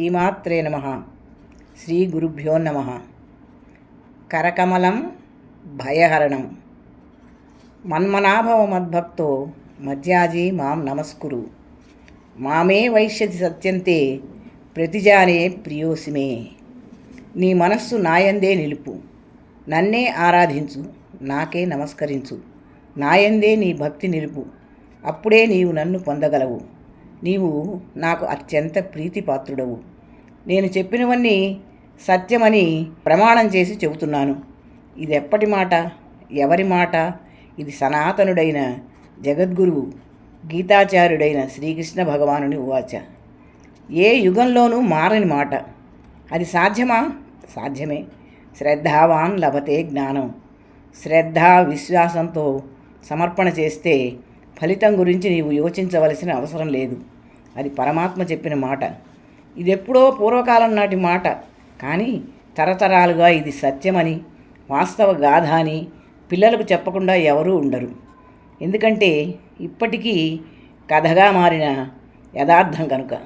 శ్రీమాత్రే నమ. శ్రీ గురుభ్యో నమ. కరకమలం భయహరణం. మన్మనాభవ మద్భక్తో మధ్యాజీ మాం నమస్కురు. మామే వైశ్యతి సత్యంతే ప్రతిజానే ప్రియోసిమే నీ మనస్సు నాయందే నిలుపు. నన్నే ఆరాధించు నాకే నమస్కరించు. నాయందే నీ భక్తి నిలుపు. అప్పుడే నీవు నన్ను పొందగలవు. నీవు నాకు అత్యంత ప్రీతిపాత్రుడవు. నేను చెప్పినవన్నీ సత్యమని ప్రమాణం చేసి చెబుతున్నాను. ఇది ఎప్పటి మాట? ఎవరి మాట? ఇది సనాతనుడైన జగద్గురువు గీతాచార్యుడైన శ్రీకృష్ణ భగవానుని ఉవాచ. ఏ యుగంలోనూ మారని మాట. అది సాధ్యమా? సాధ్యమే. శ్రద్ధావాన్ లభతే జ్ఞానం. శ్రద్ధ విశ్వాసంతో సమర్పణ చేస్తే ఫలితం గురించి నీవు యోచించవలసిన అవసరం లేదు. అది పరమాత్మ చెప్పిన మాట. ఇది ఎప్పుడో పూర్వకాలం నాటి మాట. కానీ తరతరాలుగా ఇది సత్యమని వాస్తవ గాథ అని పిల్లలకు చెప్పకుండా ఎవరూ ఉండరు. ఎందుకంటే ఇప్పటికీ కథగా మారిన యథార్థం కనుక.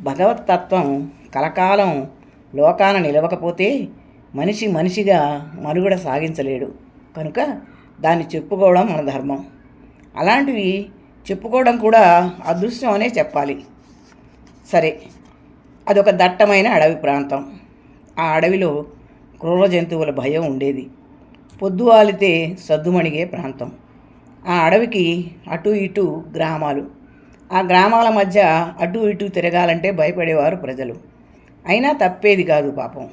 భగవత్ తత్వం కలకాలం లోకాన నిలవకపోతే మనిషి మనిషిగా మనుగడ సాగించలేడు. కనుక దాన్ని చెప్పుకోవడం మన ధర్మం. అలాంటివి చెప్పుకోవడం కూడా అదృశ్యం అనే చెప్పాలి. సరే అదొక దట్టమైన అడవి ప్రాంతం. ఆ అడవిలో క్రూర జంతువుల భయం ఉండేది. పొద్దు ఆలితే సద్దుమణిగే ప్రాంతం. ఆ అడవికి అటు ఇటు గ్రామాలు. ఆ గ్రామాల మధ్య అటు ఇటు తిరగాలంటే భయపడేవారు ప్రజలు. అయినా తప్పేది కాదు పాపం.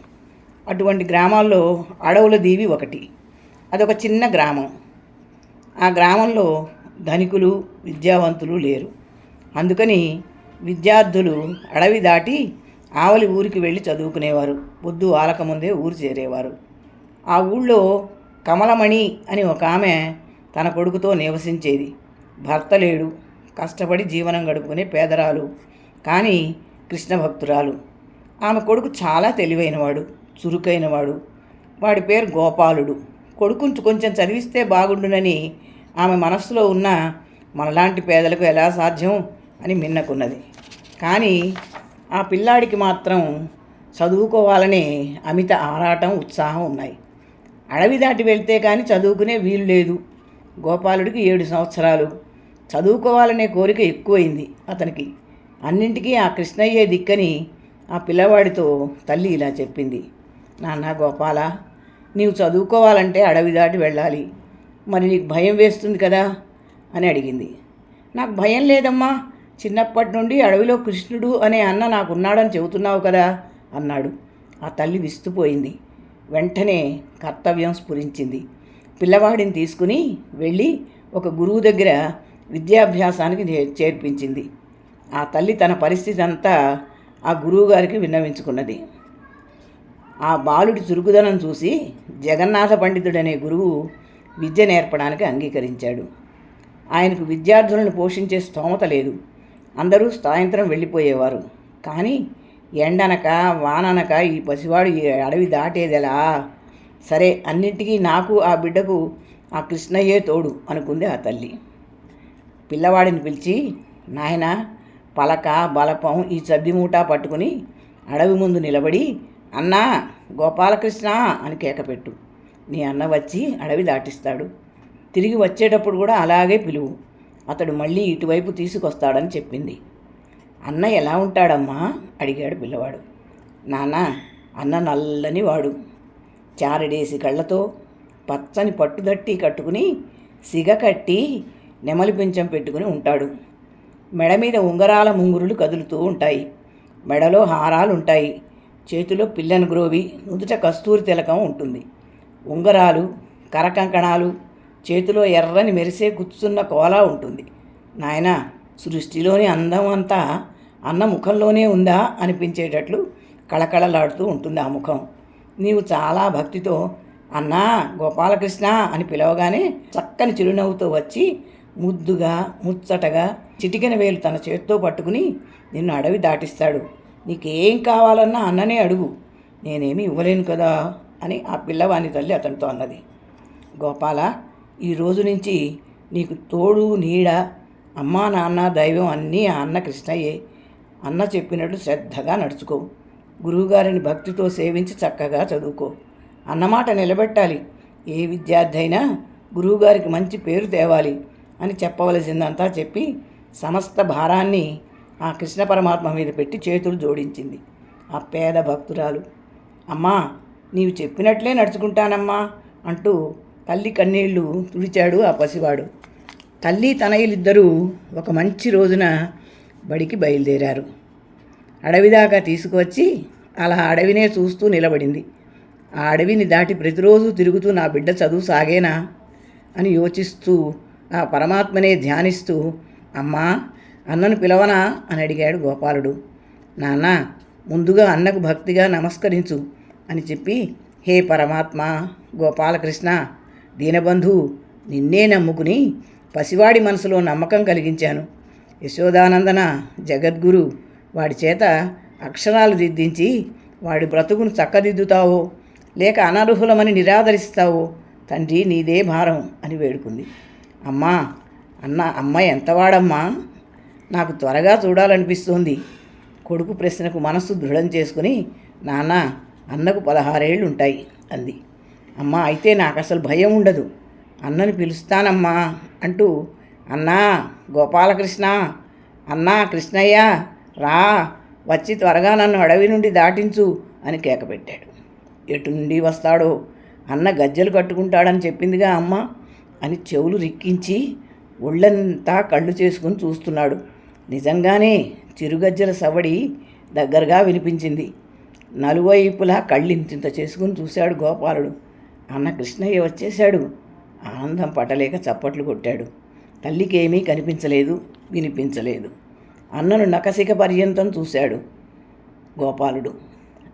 అటువంటి గ్రామాల్లో అడవుల దీవి ఒకటి. అదొక చిన్న గ్రామం. ఆ గ్రామంలో ధనికులు విద్యావంతులు లేరు. అందుకని విద్యార్థులు అడవి దాటి ఆవలి ఊరికి వెళ్ళి చదువుకునేవారు. పొద్దు ఆలకముందే ఊరు చేరేవారు. ఆ ఊళ్ళో కమలమణి అని ఒక ఆమె తన కొడుకుతో నివసించేది. భర్త లేడు. కష్టపడి జీవనం గడుపుకునే పేదరాలు కానీ కృష్ణ భక్తురాలు. ఆమె కొడుకు చాలా తెలివైనవాడు చురుకైనవాడు. వాడి పేరు గోపాలుడు. కొడుకుని కొంచెం చదివిస్తే బాగుండునని ఆమె మనస్సులో ఉన్న మనలాంటి పేదలకు ఎలా సాధ్యం అని మిన్నకున్నది. కానీ ఆ పిల్లాడికి మాత్రం చదువుకోవాలనే అమిత ఆరాటం ఉత్సాహం ఉన్నాయి. అడవి దాటి వెళ్తే కానీ చదువుకునే వీలు లేదు. గోపాలుడికి ఏడు సంవత్సరాలు. చదువుకోవాలనే కోరిక ఎక్కువైంది అతనికి. అన్నింటికీ ఆ కృష్ణయ్యే దిక్కని ఆ పిల్లవాడితో తల్లి ఇలా చెప్పింది. నాన్న గోపాల నీవు చదువుకోవాలంటే అడవి దాటి వెళ్ళాలి. మరి నీకు భయం వేస్తుంది కదా? అని అడిగింది. నాకు భయం లేదమ్మా. చిన్నప్పటి నుండి అడవిలో కృష్ణుడు అనే అన్న నాకున్నాడని చెబుతున్నావు కదా అన్నాడు. ఆ తల్లి విస్తుపోయింది. వెంటనే కర్తవ్యం స్ఫురించింది. పిల్లవాడిని తీసుకుని వెళ్ళి ఒక గురువు దగ్గర విద్యాభ్యాసానికి చేర్పించింది. ఆ తల్లి తన పరిస్థితి అంతా ఆ గురువుగారికి విన్నవించుకున్నది. ఆ బాలుడి చురుకుదనం చూసి జగన్నాథ పండితుడనే గురువు విద్య నేర్పడానికి అంగీకరించాడు. ఆయనకు విద్యార్థులను పోషించే స్తోమత లేదు. అందరూ సాయంత్రం వెళ్ళిపోయేవారు. కానీ ఎండనక వాననక ఈ పసివాడు ఈ అడవి దాటేదెలా? సరే అన్నింటికీ నాకు ఆ బిడ్డకు ఆ కృష్ణయ్యే తోడు అనుకుంది ఆ తల్లి. పిల్లవాడిని పిలిచి నాయన పలక బలపం ఈ సద్ది మూట పట్టుకుని అడవి ముందు నిలబడి అన్నా గోపాలకృష్ణ అని కేకపెట్టు నీ అన్న వచ్చి అడవి దాటిస్తాడు. తిరిగి వచ్చేటప్పుడు కూడా అలాగే పిలువు. అతడు మళ్ళీ ఇటువైపు తీసుకొస్తాడని చెప్పింది. అన్న ఎలా ఉంటాడమ్మా? అడిగాడు పిల్లవాడు. నాన్న అన్న నల్లని వాడు. చారడేసి కళ్ళతో పచ్చని పట్టుదట్టి కట్టుకుని సిగ కట్టి నెమలి పించం పెట్టుకుని ఉంటాడు. మెడ మీద ఉంగరాల ముంగురులు కదులుతూ ఉంటాయి. మెడలో హారాలు ఉంటాయి చేతిలో పిల్లని గ్రోవి నుదుట కస్తూరి తిలకం ఉంటుంది. ఉంగరాలు కరకంకణాలు చేతిలో ఎర్రని మెరిసే కూర్చున్న కోలా ఉంటుంది. నాయన సృష్టిలోని అందం అంతా అన్న ముఖంలోనే ఉందా? అనిపించేటట్లు కళకళలాడుతూ ఉంటుంది ఆ ముఖం. నీవు చాలా భక్తితో అన్నా గోపాలకృష్ణ అని పిలవగానే చక్కని చిరునవ్వుతో వచ్చి ముద్దుగా ముచ్చటగా చిటికెన వేలు తన చేత్తో పట్టుకుని నిన్ను అడవి దాటిస్తాడు. నీకేం కావాలన్నా అన్ననే అడుగు. నేనేమి ఇవ్వలేను కదా అని ఆ పిల్లవాని తల్లి అతనితో అన్నది. గోపాల ఈ రోజు నుంచి నీకు తోడు నీడ అమ్మా నాన్న దైవం అన్నీ ఆ అన్న కృష్ణయ్యే. అన్న చెప్పినట్లు శ్రద్ధగా నడుచుకో. గురువుగారిని భక్తితో సేవించి చక్కగా చదువుకో. అన్నమాట నిలబెట్టాలి. ఏ విద్యార్థి అయినా గురువుగారికి మంచి పేరు తేవాలి అని చెప్పవలసిందంతా చెప్పి సమస్త భారాన్ని ఆ కృష్ణ పరమాత్మ మీద పెట్టి చేతులు జోడించింది. ఆ పేద భక్తురాలు అమ్మా నీవు చెప్పినట్లే నడుచుకుంటానమ్మా అంటూ తల్లి కన్నీళ్ళు తుడిచాడు ఆ పసివాడు. తల్లి తనయులిద్దరూ ఒక మంచి రోజున బడికి బయలుదేరారు. అడవి దాకా తీసుకువచ్చి అలా అడవినే చూస్తూ నిలబడింది. ఆ అడవిని దాటి ప్రతిరోజు తిరుగుతూ నా బిడ్డ చదువు సాగేనా? అని యోచిస్తూ ఆ పరమాత్మనే ధ్యానిస్తూ అమ్మా అన్నను పిలవనా? అని అడిగాడు గోపాలుడు. నాన్న ముందుగా అన్నకు భక్తిగా నమస్కరించు అని చెప్పి హే పరమాత్మ గోపాలకృష్ణ దీనబంధు నిన్నే నమ్ముకుని పసివాడి మనసులో నమ్మకం కలిగించాను. యశోదానందన జగద్గురు వాడి చేత అక్షరాలు దిద్దించి వాడి బ్రతుకును చక్కదిద్దుతావో లేక అనర్హులమని నిరాదరిస్తావో తండ్రి నీదే భారం అని వేడుకుంది. అమ్మా అన్న అమ్మ ఎంతవాడమ్మా? నాకు త్వరగా చూడాలనిపిస్తోంది. కొడుకు ప్రశ్నకు మనస్సు దృఢం చేసుకుని నాన్న అన్నకు పదహారేళ్ళు ఉంటాయి అంది. అమ్మా అయితే నాకు అసలు భయం ఉండదు. అన్నని పిలుస్తానమ్మా అంటూ అన్నా గోపాలకృష్ణ అన్నా కృష్ణయ్య రా వచ్చి త్వరగా నన్ను అడవి నుండి దాటించు అని కేకపెట్టాడు ఎటు నుండి వస్తాడో? అన్న గజ్జలు కట్టుకుంటాడని చెప్పిందిగా అమ్మ అని చెవులు రిక్కించి ఒళ్ళంతా కళ్ళు చేసుకుని చూస్తున్నాడు. నిజంగానే చిరుగజ్జల సవడి దగ్గరగా వినిపించింది. నలువైపులా కళ్ళింతింత చేసుకుని చూశాడు గోపాలుడు. అన్న కృష్ణయ్య వచ్చేశాడు. ఆనందం పడలేక చప్పట్లు కొట్టాడు. తల్లికి ఏమీ కనిపించలేదు వినిపించలేదు. అన్నను నకసిక పర్యంతం చూశాడు. గోపాలుడు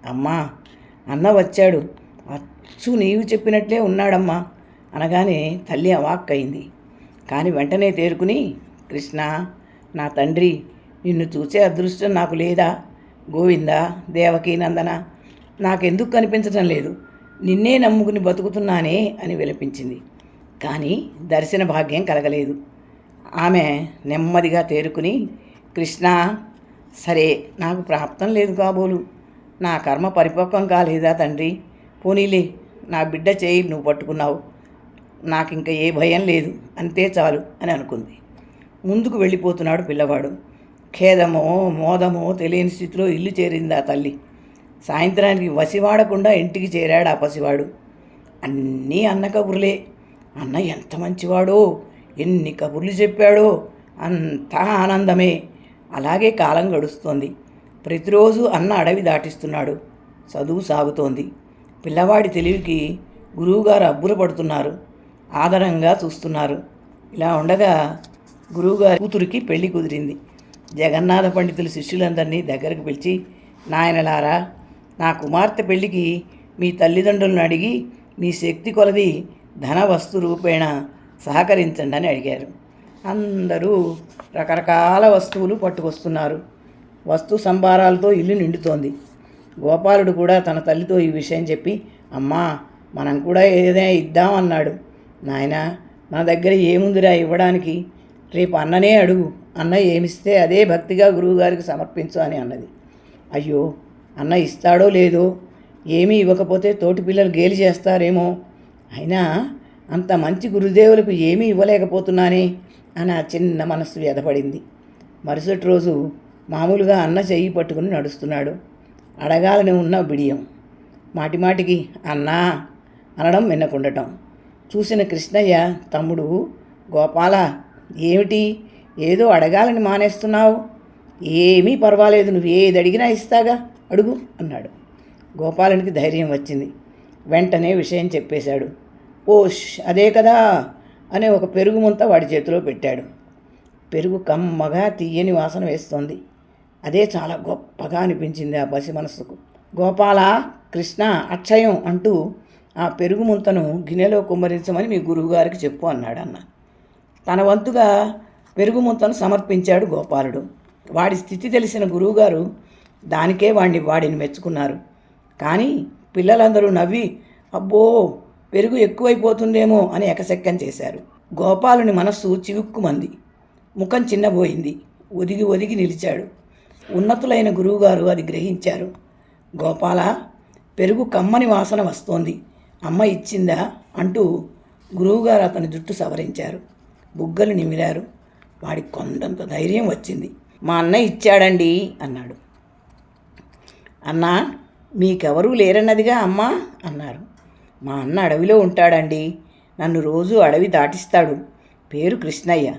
అమ్మా అన్న వచ్చాడు. అచ్చు నీవు చెప్పినట్లే ఉన్నాడమ్మా అనగానే తల్లి అవాక్కయింది. కానీ వెంటనే తేరుకుని కృష్ణ నా తండ్రి నిన్ను చూసే అదృష్టం నాకు లేదా? గోవిందా దేవకీ నందన? నాకెందుకు కనిపించటం లేదు. నిన్నే నమ్ముకుని బతుకుతున్నానే అని విలపించింది. కానీ దర్శన భాగ్యం కలగలేదు. ఆమె నెమ్మదిగా తేరుకుని కృష్ణ సరే నాకు ప్రాప్తం లేదు కాబోలు. నా కర్మ పరిపక్వం కాలేదా తండ్రి? పోనీలే నా బిడ్డ చేయి నువ్వు పట్టుకున్నావు. నాకు ఇంకా ఏ భయం లేదు అంతే చాలు అని అనుకుంది. ముందుకు వెళ్ళిపోతున్నాడు పిల్లవాడు. ఖేదమో మోదమో తెలియని స్థితిలో ఇల్లు చేరిందా తల్లి? సాయంత్రానికి వసివాడకుండా ఇంటికి చేరాడు ఆ పసివాడు. అన్నీ అన్న కబుర్లే. అన్న ఎంత మంచివాడో ఎన్ని కబుర్లు చెప్పాడో అంతా ఆనందమే. అలాగే కాలం గడుస్తోంది. ప్రతిరోజు అన్న అడవి దాటిస్తున్నాడు. చదువు సాగుతోంది. పిల్లవాడి తెలివికి గురువుగారు అబ్బుర పడుతున్నారు ఆదరంగా చూస్తున్నారు. ఇలా ఉండగా గురువుగారి కూతురికి పెళ్ళి కుదిరింది. జగన్నాథ పండితుల శిష్యులందరినీ దగ్గరకు పిలిచి నాయనలారా నా కుమార్తె పెళ్ళికి మీ తల్లిదండ్రులను అడిగి మీ శక్తి కొలది ధన వస్తు రూపేణ సహకరించండి అని అడిగారు. అందరూ రకరకాల వస్తువులు పట్టుకొస్తున్నారు. వస్తు సంభారాలతో ఇల్లు నిండుతోంది. గోపాలుడు కూడా తన తల్లితో ఈ విషయం చెప్పి అమ్మా మనం కూడా ఏదైనా ఇద్దామన్నాడు నాయన నా దగ్గర ఏముందిరా ఇవ్వడానికి? రేపు అన్ననే అడుగు. అన్న ఏమిస్తే అదే భక్తిగా గురువుగారికి సమర్పించు అని అన్నది. అయ్యో అన్న ఇస్తాడో లేదో ఏమీ ఇవ్వకపోతే తోటి పిల్లలు గేలి చేస్తారేమో. అయినా అంత మంచి గురుదేవులకు ఏమీ ఇవ్వలేకపోతున్నానే అని ఆ చిన్న మనస్సు వ్యధపడింది. మరుసటి రోజు మామూలుగా అన్న చెయ్యి పట్టుకుని నడుస్తున్నాడు. అడగాలని ఉన్న బిడియం. మాటిమాటికి అన్నా అనడం విన్నకుండటం చూసిన కృష్ణయ్య తమ్ముడు గోపాల ఏమిటి? ఏదో అడగాలని మానేస్తున్నావు? ఏమీ పర్వాలేదు నువ్వు ఏది అడిగినా ఇస్తాగా. అడుగు అన్నాడు. గోపాలనికి ధైర్యం వచ్చింది. వెంటనే విషయం చెప్పేశాడు. ఓష్ అదే కదా అనే ఒక పెరుగు ముంత వాడి చేతిలో పెట్టాడు. పెరుగు కమ్మగా తీయని వాసన వేస్తోంది. అదే చాలా గొప్పగా అనిపించింది ఆ పసి మనస్సుకు గోపాల కృష్ణ అక్షయం అంటూ ఆ పెరుగు ముంతను గిన్నెలో కుమ్మరించమని మీ గురువుగారికి చెప్పు అన్నాడు అన్న తన వంతుగా పెరుగు ముంతను సమర్పించాడు గోపాలుడు. వాడి స్థితి తెలిసిన గురువుగారు దానికే వాడిని వాడిని మెచ్చుకున్నారు. కానీ పిల్లలందరూ నవ్వి అబ్బో పెరుగు ఎక్కువైపోతుందేమో అని ఎకసెక్కం చేశారు. గోపాలుని మనస్సు చివుక్కుమంది. ముఖం చిన్నబోయింది. ఒదిగి ఒదిగి నిలిచాడు. ఉన్నతులైన గురువుగారు అది గ్రహించారు. గోపాల పెరుగు కమ్మని వాసన వస్తోంది. అమ్మ ఇచ్చిందా అంటూ గురువుగారు అతని జుట్టు సవరించారు. బుగ్గలు నిమిరారు. వాడి కొండంత ధైర్యం వచ్చింది. మా అన్నయ్య ఇచ్చాడండి అన్నాడు. అన్నా మీకెవరూ లేరన్నదిగా అమ్మా అన్నారు. మా అన్న అడవిలో ఉంటాడండి. నన్ను రోజు అడవి దాటిస్తాడు. పేరు కృష్ణయ్య.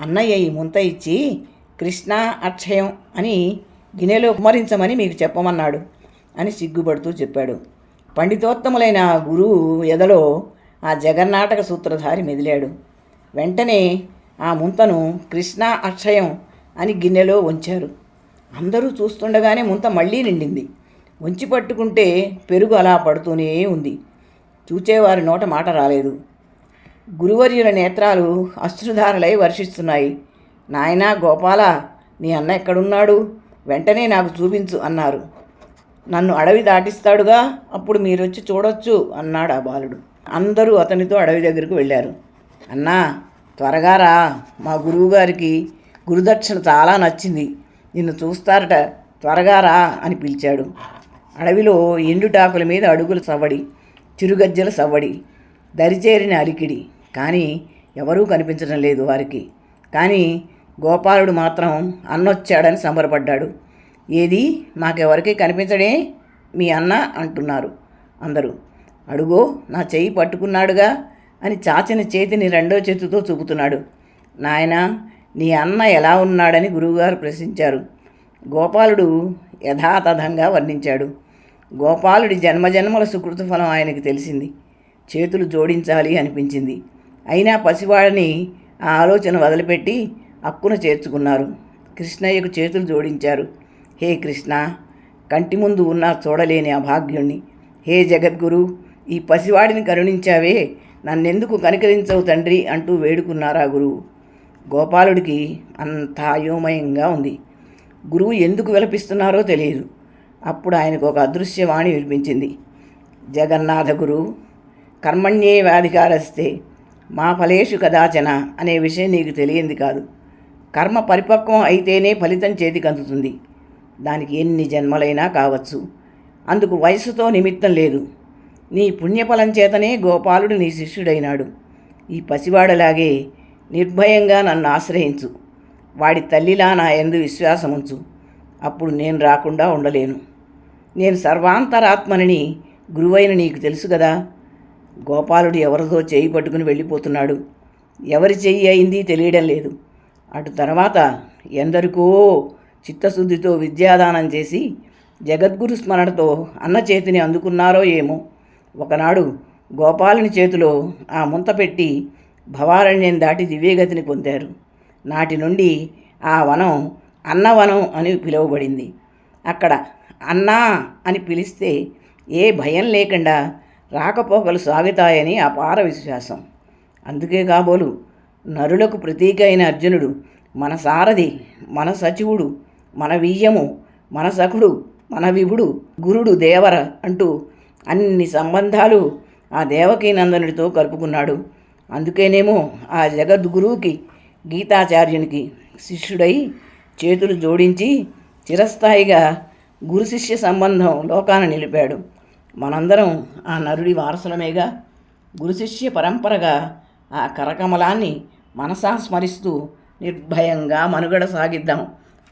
అన్నయ్య ఈ ముంత ఇచ్చి కృష్ణ అక్షయం అని గిన్నెలో కుమరించమని మీకు చెప్పమన్నాడు అని సిగ్గుపడుతూ చెప్పాడు. పండితోత్తములైన గురువు ఎదలో ఆ జగన్నాటక సూత్రధారి మెదిలాడు. వెంటనే ఆ ముంతను కృష్ణ అక్షయం అని గిన్నెలో ఉంచారు అందరూ చూస్తుండగానే ముంత మళ్ళీ నిండింది. వంచి పట్టుకుంటే పెరుగు అలా పడుతూనే ఉంది. చూచేవారి నోట మాట రాలేదు. గురువర్యుల నేత్రాలు అశ్రుధారలై వర్షిస్తున్నాయి. నాయనా గోపాల నీ అన్న ఎక్కడున్నాడు? వెంటనే నాకు చూపించు అన్నారు. నన్ను అడవి దాటిస్తాడుగా? అప్పుడు మీరొచ్చి చూడొచ్చు అన్నాడు ఆ బాలుడు. అందరూ అతనితో అడవి దగ్గరకు వెళ్ళారు. అన్నా త్వరగా రా. మా గురువుగారికి గురుదక్షిణ చాలా నచ్చింది. నిన్ను చూస్తారట త్వరగా రా అని పిలిచాడు. అడవిలో ఎండుటాకుల మీద అడుగుల సవ్వడి చిరుగజ్జల సవ్వడి దరిచేరిన అలికిడి కానీ ఎవరూ కనిపించడం లేదు వారికి. కానీ గోపాలుడు మాత్రం అన్నొచ్చాడని సంబరపడ్డాడు. ఏది? మాకెవరికి కనిపించడే? మీ అన్న అంటున్నారు అందరూ. అడుగో నా చెయ్యి పట్టుకున్నాడుగా అని చాచిన చేతిని రెండో చేతితో చూపుతున్నాడు. నాయనా నీ అన్న ఎలా ఉన్నాడని గురువుగారు ప్రశ్నించారు. గోపాలుడు యథాతథంగా వర్ణించాడు. గోపాలుడి జన్మజన్మల సుకృత ఫలం ఆయనకి తెలిసింది. చేతులు జోడించాలి అనిపించింది. అయినా పసివాడిని ఆ ఆలోచన వదిలిపెట్టి అక్కున చేర్చుకున్నారు. కృష్ణయ్యకు చేతులు జోడించారు. హే కృష్ణ కంటి ముందు ఉన్నా చూడలేని అభాగ్యుణ్ణి. హే జగద్గురు ఈ పసివాడిని కరుణించావే. నన్నెందుకు కనికరించవు తండ్రి అంటూ వేడుకున్నారా గురువు. గోపాలుడికి అంత అయోమయంగా ఉంది. గురువు ఎందుకు విలపిస్తున్నారో తెలియదు. అప్పుడు ఆయనకు ఒక అదృశ్యవాణి వినిపించింది. జగన్నాథ గురు కర్మణ్యే వ్యాధికారస్తే మా ఫలేషు కదాచన అనే విషయం నీకు తెలియంది కాదు. కర్మ పరిపక్వం అయితేనే ఫలితం చేతికి అందుతుంది. దానికి ఎన్ని జన్మలైనా కావచ్చు. అందుకు వయసుతో నిమిత్తం లేదు. నీ పుణ్యఫలం చేతనే గోపాలుడు నీ శిష్యుడైనాడు. ఈ పసివాడలాగే నిర్భయంగా నన్ను ఆశ్రయించు. వాడి తల్లిలా నా ఎందు విశ్వాసముంచు. అప్పుడు నేను రాకుండా ఉండలేను. నేను సర్వాంతరాత్మనని గురువైన నీకు తెలుసు కదా గోపాలుడు ఎవరితో చేయి పట్టుకుని వెళ్ళిపోతున్నాడు. ఎవరి చెయ్యి అయింది తెలియడం లేదు. అటు తర్వాత ఎందరికో చిత్తశుద్ధితో విద్యాదానం చేసి జగద్గురు స్మరణతో అన్న చేతిని అందుకున్నారో ఏమో. ఒకనాడు గోపాలుని చేతిలో ఆ ముంత పెట్టి భవారణ్యం దాటి దివ్యగతిని పొందారు. నాటి నుండి ఆ వనం అన్నవనం అని పిలువబడింది. అక్కడ అన్నా అని పిలిస్తే ఏ భయం లేకుండా రాకపోకలు సాగుతాయని అపార విశ్వాసం. అందుకే కాబోలు నరులకు ప్రతీక అయిన అర్జునుడు మన సారథి మన సచివుడు మన వియ్యము మన సఖుడు మన విభుడు గురుడు దేవర అంటూ అన్ని సంబంధాలు ఆ దేవకీ నందనుడితో కలుపుకున్నాడు. అందుకేనేమో ఆ జగద్గురువుకి గీతాచార్యునికి శిష్యుడై చేతులు జోడించి చిరస్థాయిగా గురు శిష్య సంబంధం లోకాన నిలిపాడు. మనందరం ఆ నరుడి వారసులమేగా. గురు శిష్య పరంపరగా ఆ కరకమలాన్ని మనసా స్మరిస్తూ నిర్భయంగా మనుగడ సాగిద్దాం.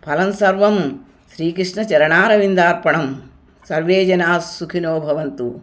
ఫలం సర్వం శ్రీకృష్ణ చరణారవిందార్పణం. సర్వే జనా సుఖినో భవంతు.